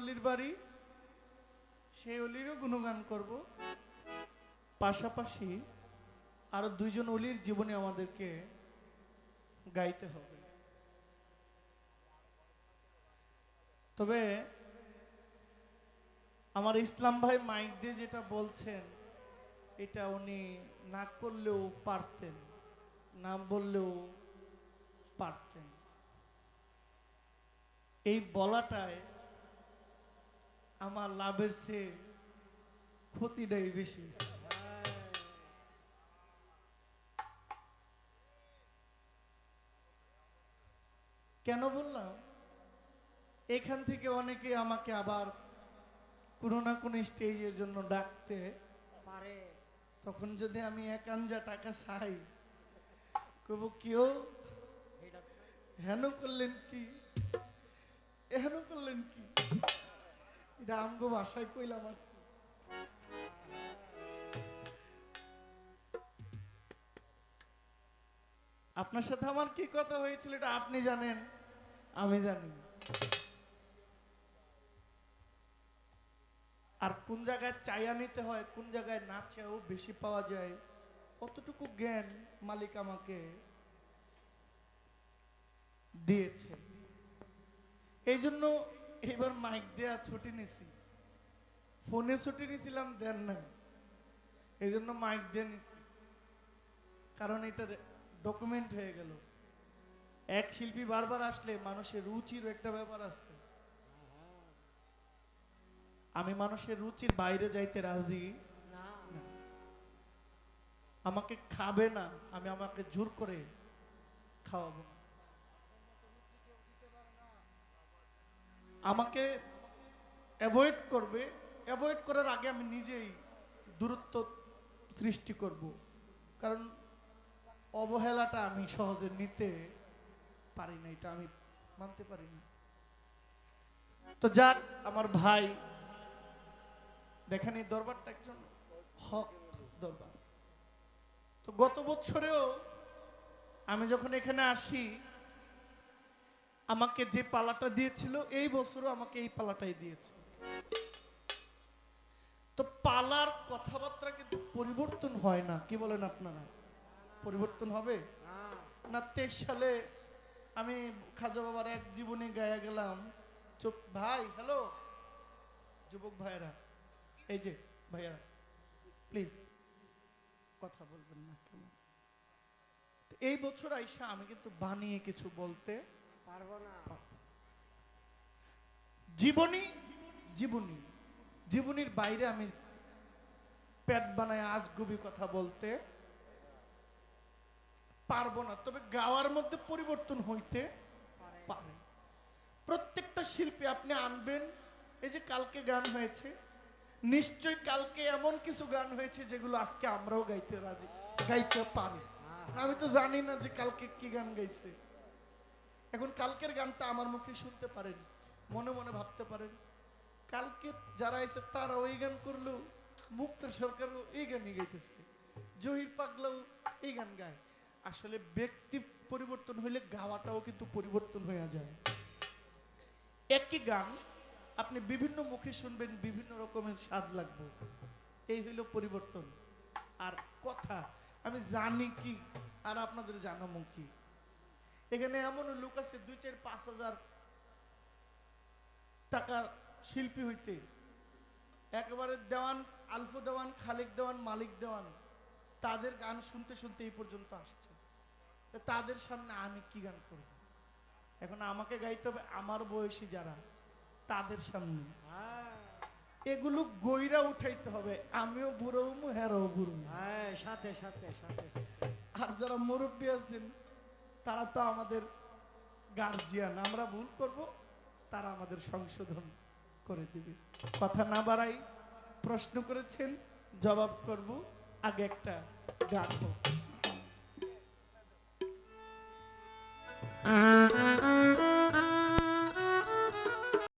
অলির বাড়ি, সেই অলিরও গুণগান করব। পাশাপাশি আরও দুইজন অলির জীবনে আমাদেরকে গাইতে হবে। তবে আমার ইসলাম ভাই মাইক দিয়ে যেটা বলছেন, এটা উনি না করলেও পারতেন, না বললেও পারতেন। এই বলাটায় আমার লাভের চেয়ে ক্ষতিটাই বেশি। কেন বললাম? এখান থেকে অনেকে আমাকে আবার কোনো না কোনো স্টেজের জন্য ডাকতে পারে। তখন যদি আমি একাঞ্জা টাকা চাই কব কেউ হেন করলেন কি? হেন করলেন কি? এটা আমগো ভাষায় কইলাম আর আপনার সাথে আমার কি কথা হয়েছিল এটা আপনি জানেন, আমি জানি। আর কোন জায়গায় চায়া নিতে হয়, কোন জায়গায় না চাও বেশি পাওয়া যায়, কতটুকু জ্ঞান মালিক আমাকে দিয়েছে। এই জন্য এবার মাইক দেয়া ছুটি নিছি। ফোনে ছুটি নিছিলাম, দেন না এই জন্য মাইক দিয়ে নিছি। কারণ এটা ডকুমেন্ট হয়ে গেল। এক শিল্পী বারবার আসলে মানুষের রুচির একটা ব্যাপার আছে। আমি মানুষের রুচির বাইরে যাইতে রাজি? আমাকে খাবে না, আমি আমাকে জোর করে খাওয়াবো। না। আমাকে অ্যাভয়েড করবে অ্যাভয়েড করার আগে আমি নিজেই দূরত্ব সৃষ্টি করব। কারণ অবহেলাটা আমি সহজে নিতে পারি না, এটা আমি মানতে পারি না। তো যাক, আমার ভাই, দেখেন এই দরবারটা একজন হক দরবার। তো গত বছরেও আমি যখন এখানে আসি আমাকে যে পালাটা দিয়েছিল, এই বছরও আমাকে এই পালাটাই দিয়েছে। তো পালার কথাবার্তা কিন্তু পরিবর্তন হয় না, কি বলেন আপনারা? পরিবর্তন হবে? না, তেইশ সালে আমি খাজা বাবার এক জীবনে গায়া গেলাম। চুপ ভাই, হ্যালো? যুবক ভাইরা এই যে ভাইয়া প্লিজ কথা বলবেন না এই বছর আইসা আমি কিন্তু বানিয়ে কিছু বলতে পারব না। জীবনী জীবনী জীবনীর বাইরে আমি প্যাট বানায় আজ গবি কথা বলতে পারব না। তবে গাওয়ার মধ্যে পরিবর্তন হইতে পারে। প্রত্যেকটা শিল্পী আপনি আনবেন এই যে কালকে গান হয়েছে নিশ্চয় কালকে এমন কিছু গান হয়েছে যেগুলো আজকে আমরাও গাইতে রাজি গাইতে পারি। আমি তো জানি না যে কালকে কি গান গাইছে। এখন কালকের গানটা আমার মুখে শুনতে পারেন, মনে মনে ভাবতে পারেন। কালকে যারা এসে তারা ওই গান করল মুক্ত সরকারও এই গানই গাইতেছে। জহির পাগলাও এই গান গায়। আসলে ব্যক্তি পরিবর্তন হইলে গাওয়াটাও কিন্তু পরিবর্তন হয়ে যায়। একই গান, আপনি বিভিন্ন মুখে শুনবেন, বিভিন্ন রকমের স্বাদ লাগবে। এই হইল পরিবর্তন। আর কথা, আমি জানি কি, আর আপনাদের জানাব কি। এখানে এমন লোক আছে দুই চার পাঁচ হাজার টাকার শিল্পী হইতে। একেবারে দেওয়ান আলফো দেওয়ান খালেক দেওয়ান মালিক দেওয়ান তাদের গান শুনতে শুনতে এই পর্যন্ত আসছে। তাদের সামনে আমি কি গান করব? এখন আমাকে গাইতে হবে আমার বয়সী যারা তাদের সামনে। এগুলো গইরা উঠাইতে হবে আমিও বুড়ো হেরাও বুড়ো। হ্যাঁ সাথে সাথে সাথে। আর যারা মুরব্বী আছেন তারা তো আমাদের গার্জিয়ান আমরা ভুল করব, তারা আমাদের সংশোধন করে দিবে। কথা না বাড়াই প্রশ্ন করেছেন, জবাব করব। আগে একটা গান হোক।